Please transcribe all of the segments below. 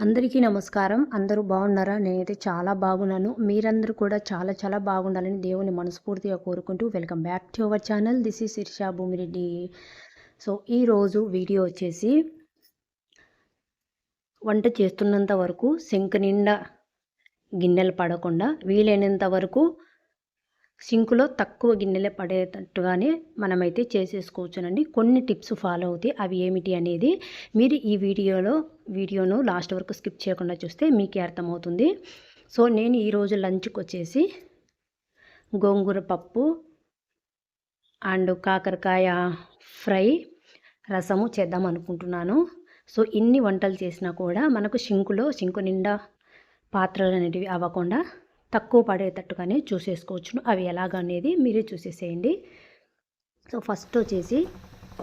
అందరికీ నమస్కారం. అందరూ బాగున్నారా? నేనైతే చాలా బాగున్నాను. మీరందరూ కూడా చాలా చాలా బాగుండాలని దేవుని మనస్ఫూర్తిగా కోరుకుంటూ welcome back to our channel. This is Irsha Bhumireddy. So ఈరోజు వీడియో వచ్చేసి వంట చేస్తున్నంత వరకు సింక్ నిండా గిన్నెలు పడకుండా వీలైనంత వరకు సింకులో తక్కువ గిన్నెలే పడేటట్టుగానే మనమైతే చేసేసుకోవచ్చునండి. కొన్ని టిప్స్ ఫాలో అవుతాయి అవి ఏమిటి అనేది మీరు ఈ వీడియోలో వీడియోను లాస్ట్ వరకు స్కిప్ చేయకుండా చూస్తే మీకే అర్థమవుతుంది. సో నేను ఈరోజు లంచ్కి వచ్చేసి గోంగూర పప్పు అండ్ కాకరకాయ ఫ్రై రసము చేద్దాం అనుకుంటున్నాను. సో ఇన్ని వంటలు చేసినా కూడా మనకు సింకులో సింకు నిండా పాత్రలు అనేటివి అవ్వకుండా తక్కువ పడేటట్టుగానే చూసేసుకోవచ్చును. అవి ఎలాగనేది మీరే చూసేసేయండి. సో ఫస్ట్ వచ్చేసి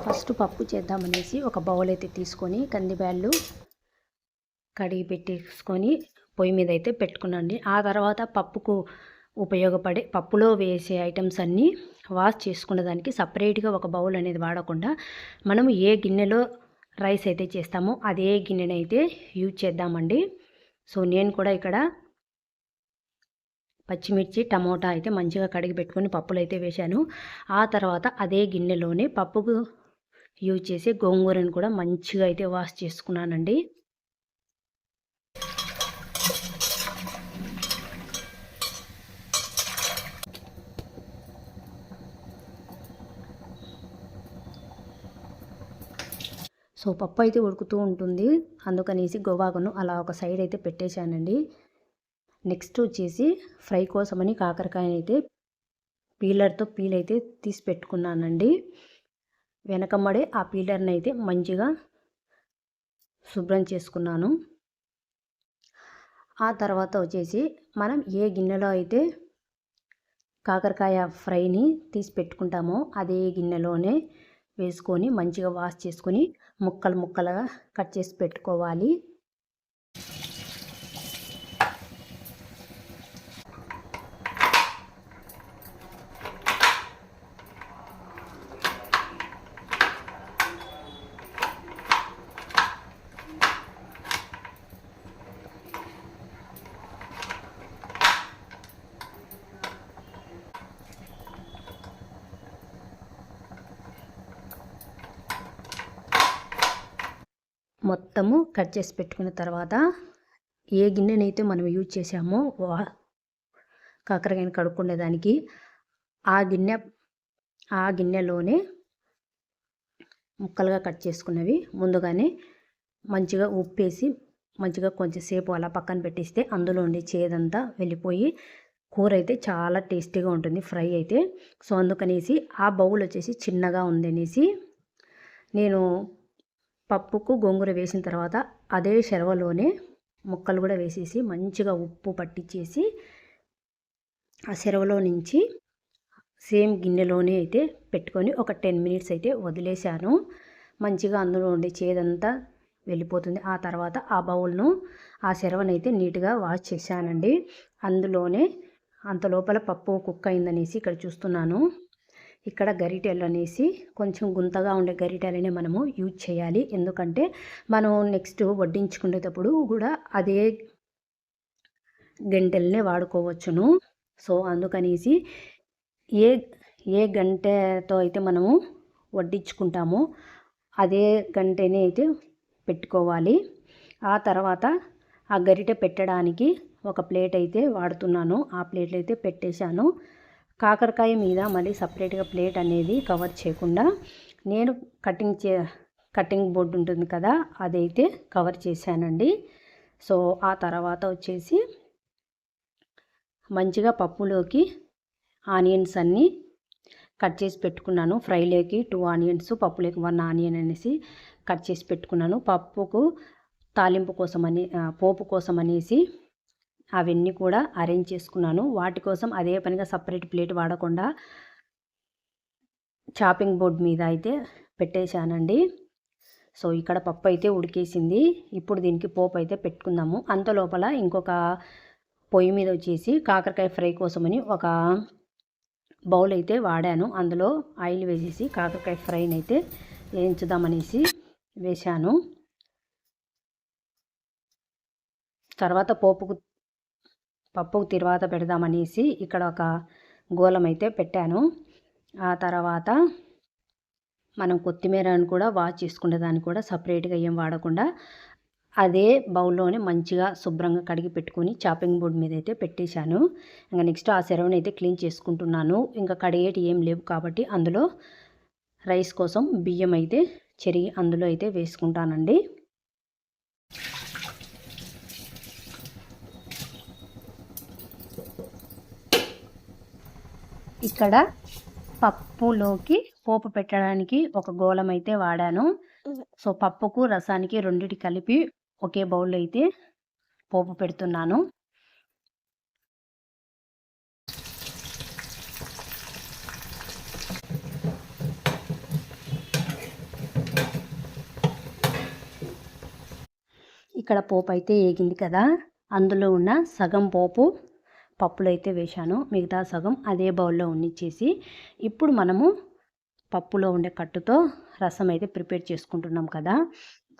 ఫస్ట్ పప్పు చేద్దామనేసి ఒక బౌల్ అయితే తీసుకొని కందిబ్యాళ్ళు కడిగి పెట్టేసుకొని పొయ్యి మీద అయితే పెట్టుకున్నాండి ఆ తర్వాత పప్పుకు ఉపయోగపడే పప్పులో వేసే ఐటమ్స్ అన్నీ వాష్ చేసుకున్న దానికి సపరేట్గా ఒక బౌల్ అనేది వాడకుండా మనం ఏ గిన్నెలో రైస్ అయితే చేస్తామో అదే గిన్నెనైతే యూజ్ చేద్దామండి. సో నేను కూడా ఇక్కడ పచ్చిమిర్చి టమోటా అయితే మంచిగా కడిగి పెట్టుకొని పప్పులు అయితే వేశాను. ఆ తర్వాత అదే గిన్నెలోనే పప్పుకు యూజ్ చేసి గోంగూరను కూడా మంచిగా అయితే వాష్ చేసుకున్నానండి. సో పప్పు అయితే ఉడుకుతూ ఉంటుంది. అందుకనేసి గోవాకును అలా ఒక సైడ్ అయితే పెట్టేశానండి. నెక్స్ట్ వచ్చేసి ఫ్రై కోసమని కాకరకాయనైతే అయితే పీలర్తో పీల్ అయితే తీసి పెట్టుకున్నానండి. వెనకమ్మడే ఆ పీలర్ని అయితే మంచిగా శుభ్రం చేసుకున్నాను. ఆ తర్వాత వచ్చేసి మనం ఏ గిన్నెలో అయితే కాకరకాయ ఫ్రైని తీసి పెట్టుకుంటామో అదే గిన్నెలోనే వేసుకొని మంచిగా వాష్ చేసుకొని ముక్కలు ముక్కలుగా కట్ చేసి పెట్టుకోవాలి. మొత్తము కట్ చేసి పెట్టుకున్న తర్వాత ఏ గిన్నెనైతే మనం యూజ్ చేసామో కాకరకాయని కడుక్కునేదానికి ఆ గిన్నె ఆ గిన్నెలోనే ముక్కలుగా కట్ చేసుకున్నవి. ముందుగానే మంచిగా ఉప్పేసి మంచిగా కొంచెంసేపు అలా పక్కన పెట్టిస్తే అందులో ఉండే చేదంతా వెళ్ళిపోయి కూర అయితే చాలా టేస్టీగా ఉంటుంది ఫ్రై అయితే. సో అందుకనేసి ఆ బౌల్ వచ్చేసి చిన్నగా ఉందనేసి నేను పప్పుకు గోంగూర వేసిన తర్వాత అదే శరవలోనే ముక్కలు కూడా వేసేసి మంచిగా ఉప్పు పట్టించేసి ఆ శరవలో నుంచి సేమ్ గిన్నెలోనే అయితే పెట్టుకొని ఒక టెన్ మినిట్స్ అయితే వదిలేశాను. మంచిగా అందులో ఉండే చేదంతా వెళ్ళిపోతుంది. ఆ తర్వాత ఆ బౌల్ను ఆ శరవనైతే నీట్గా వాష్ చేశానండి. అందులోనే అంత లోపల పప్పు కుక్ అయిందనేసి ఇక్కడ చూస్తున్నాను. ఇక్కడ గరిటెలు అనేసి కొంచెం గుంతగా ఉండే గరిటెలనే మనము యూజ్ చేయాలి. ఎందుకంటే మనం నెక్స్ట్ వడ్డించుకునేటప్పుడు కూడా అదే గంటెలనే వాడుకోవచ్చును. సో అందుకనేసి ఏ ఏ గంటతో అయితే మనము వడ్డించుకుంటామో అదే గంటనే అయితే పెట్టుకోవాలి. ఆ తర్వాత ఆ గరిటె పెట్టడానికి ఒక ప్లేట్ అయితే వాడుతున్నాను. ఆ ప్లేట్లు అయితే పెట్టేశాను. కాకరకాయ మీద మళ్ళీ సపరేట్గా ప్లేట్ అనేది కవర్ చేయకుండా నేను కటింగ్ చే కటింగ్ బోర్డు ఉంటుంది కదా అదైతే కవర్ చేశానండి. సో ఆ తర్వాత వచ్చేసి మంచిగా పప్పులోకి ఆనియన్స్ అన్నీ కట్ చేసి పెట్టుకున్నాను. ఫ్రైలోకి టూ ఆనియన్స్ పప్పులోకి వన్ ఆనియన్ అనేసి కట్ చేసి పెట్టుకున్నాను. పప్పుకు తాలింపు కోసం అని పోపు కోసం అనేసి అవన్నీ కూడా అరేంజ్ చేసుకున్నాను. వాటి కోసం అదే పనిగా సపరేట్ ప్లేట్ వాడకుండా చాపింగ్ బోర్డ్ మీద అయితే పెట్టేశానండి. సో ఇక్కడ పప్పు అయితే ఉడికేసింది. ఇప్పుడు దీనికి పోపు అయితే పెట్టుకుందాము. అంత లోపల ఇంకొక పొయ్యి మీద వచ్చేసి కాకరకాయ ఫ్రై కోసమని ఒక బౌల్ అయితే వాడాను. అందులో ఆయిల్ వేసేసి కాకరకాయ ఫ్రైని అయితే వేయించుదామనేసి వేశాను. తర్వాత పోపుకు పప్పుకు తిరువాత పెడదామనేసి ఇక్కడ ఒక గోలం అయితే పెట్టాను. ఆ తర్వాత మనం కొత్తిమీరను కూడా వాష్ చేసుకునే దాన్ని కూడా సపరేట్గా ఏం వాడకుండా అదే బౌల్లోనే మంచిగా శుభ్రంగా కడిగి పెట్టుకుని చాపింగ్ బోర్డ్ మీద అయితే పెట్టేశాను. ఇంకా నెక్స్ట్ ఆ సెరవని అయితే క్లీన్ చేసుకుంటున్నాను. ఇంకా కడిగేటి ఏం లేవు కాబట్టి అందులో రైస్ కోసం బియ్యం అయితే చెరిగి అందులో అయితే వేసుకుంటానండి. ఇక్కడ పప్పులోకి పోపు పెట్టడానికి ఒక గోళం అయితే వాడాను సో పప్పుకు రసానికి రెండిటి కలిపి ఒకే బౌల్లో అయితే పోపు పెడుతున్నాను. ఇక్కడ పోపు అయితే ఏగింది కదా. అందులో ఉన్న సగం పోపు పప్పులు అయితే వేశాను. మిగతా సగం అదే బౌల్లో ఉన్నిచ్చేసి ఇప్పుడు మనము పప్పులో ఉండే కట్టుతో రసం అయితే ప్రిపేర్ చేసుకుంటున్నాం కదా.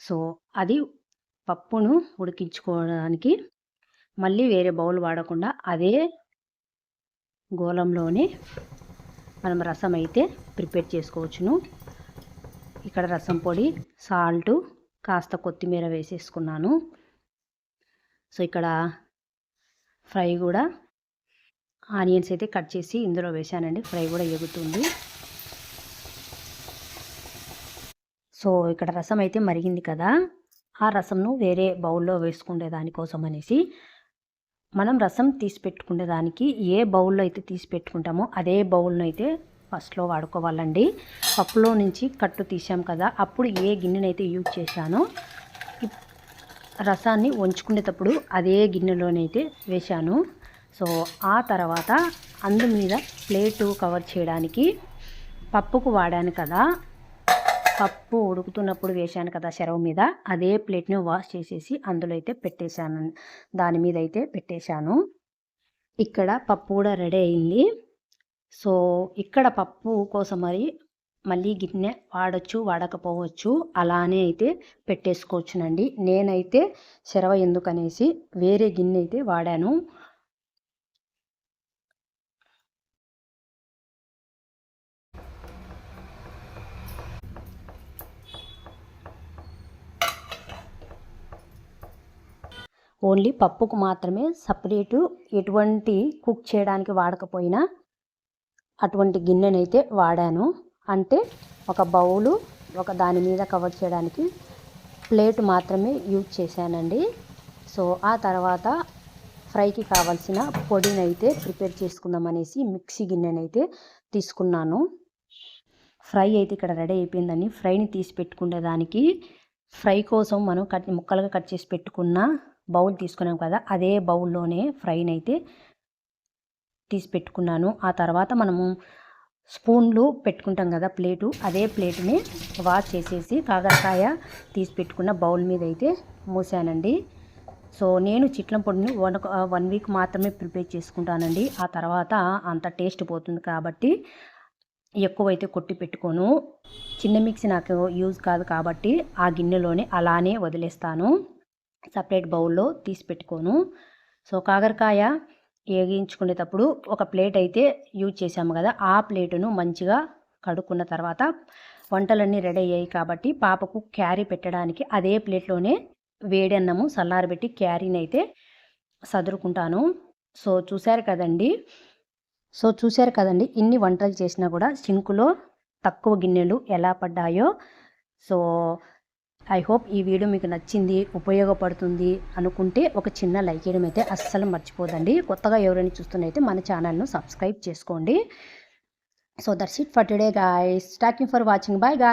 సో అది పప్పును ఉడికించుకోవడానికి మళ్ళీ వేరే బౌల్ వాడకుండా అదే గోళంలోనే మనం రసం అయితే ప్రిపేర్ చేసుకోవచ్చును. ఇక్కడ రసం పొడి సాల్టు కాస్త కొత్తిమీర వేసేసుకున్నాను. సో ఇక్కడ ఫ్రై కూడా ఆనియన్స్ అయితే కట్ చేసి ఇందులో వేసానండి ఫ్రై కూడా ఎగుతుంది. సో ఇక్కడ రసం అయితే మరిగింది కదా. ఆ రసంను వేరే బౌల్లో వేసుకునే దానికోసం అనేసి మనం రసం తీసి పెట్టుకునే దానికి ఏ బౌల్లో అయితే తీసి పెట్టుకుంటామో అదే బౌల్ను అయితే ఫస్ట్లో వాడుకోవాలండి. పప్పులో నుంచి కట్టు తీసాం కదా అప్పుడు ఏ గిన్నెనైతే యూజ్ చేశానో రసాన్ని వంచుకునేటప్పుడు అదే గిన్నెలోనైతే వేశాను. సో ఆ తర్వాత అందు మీద ప్లేటు కవర్ చేయడానికి పప్పుకు వాడాను కదా. పప్పు ఉడుకుతున్నప్పుడు వేశాను కదా చెరవ మీద. అదే ప్లేట్ని వాష్ చేసేసి అందులో అయితే పెట్టేశాను. దాని మీద అయితే పెట్టేశాను. ఇక్కడ పప్పు కూడా రెడీ అయింది. సో ఇక్కడ పప్పు కోసం మరి మళ్ళీ గిన్నె వాడచ్చు వాడకపోవచ్చు అలానే అయితే పెట్టేసుకోవచ్చునండి. నేనైతే చెరవ ఎందుకనేసి వేరే గిన్నె అయితే వాడాను. ఓన్లీ పప్పుకు మాత్రమే సపరేటు ఎటువంటి కుక్ చేయడానికి వాడకపోయినా అటువంటి గిన్నెనైతే వాడాను. అంటే ఒక బౌలు ఒక దాని మీద కవర్ చేయడానికి ప్లేట్ మాత్రమే యూజ్ చేశానండి. సో ఆ తర్వాత ఫ్రైకి కావాల్సిన పొడినైతే ప్రిపేర్ చేసుకుందాం అనేసి మిక్సీ గిన్నెనైతే తీసుకున్నాను. ఫ్రై అయితే ఇక్కడ రెడీ అయిపోయిందని ఫ్రైని తీసి పెట్టుకునే దానికి ఫ్రై కోసం మనం కట్ ముక్కలుగా కట్ చేసి పెట్టుకున్న బౌల్ తీసుకున్నాం కదా అదే బౌల్లోనే ఫ్రైని అయితే తీసి పెట్టుకున్నాను. ఆ తర్వాత మనము స్పూన్లు పెట్టుకుంటాం కదా ప్లేటు అదే ప్లేటుని వాష్ చేసేసి కాకరకాయ తీసి పెట్టుకున్న బౌల్ మీద అయితే మూసానండి. సో నేను చిట్లం పొడిని వన్ వన్ వీక్ మాత్రమే ప్రిపేర్ చేసుకుంటానండి. ఆ తర్వాత అంత టేస్ట్ పోతుంది కాబట్టి ఎక్కువైతే కొట్టి పెట్టుకోను. చిన్న మిక్సీ నాకు యూజ్ కాదు కాబట్టి ఆ గిన్నెలోనే అలానే వదిలేస్తాను. సపరేట్ బౌల్లో తీసి పెట్టుకోను. సో కాకరకాయ వేగించుకునేటప్పుడు ఒక ప్లేట్ అయితే యూజ్ చేసాము కదా ఆ ప్లేటును మంచిగా కడుక్కున్న తర్వాత వంటలన్నీ రెడీ అయ్యాయి కాబట్టి పాపకు క్యారీ పెట్టడానికి అదే ప్లేట్లోనే వేడి అన్నము క్యారీని అయితే సదురుకుంటాను. సో చూశారు కదండి? సో చూశారు కదండి? ఇన్ని వంటలు చేసినా కూడా సింకులో తక్కువ గిన్నెలు ఎలా పడ్డాయో. సో ఐ హోప్ ఈ వీడియో మీకు నచ్చింది ఉపయోగపడుతుంది అనుకుంటే ఒక చిన్న లైక్ చేయడం అయితే అస్సలు మర్చిపోదండి. కొత్తగా ఎవరైనా చూస్తున్నైతే మన ఛానల్ను సబ్స్క్రైబ్ చేసుకోండి. So that's it for today guys thanking for watching bye guy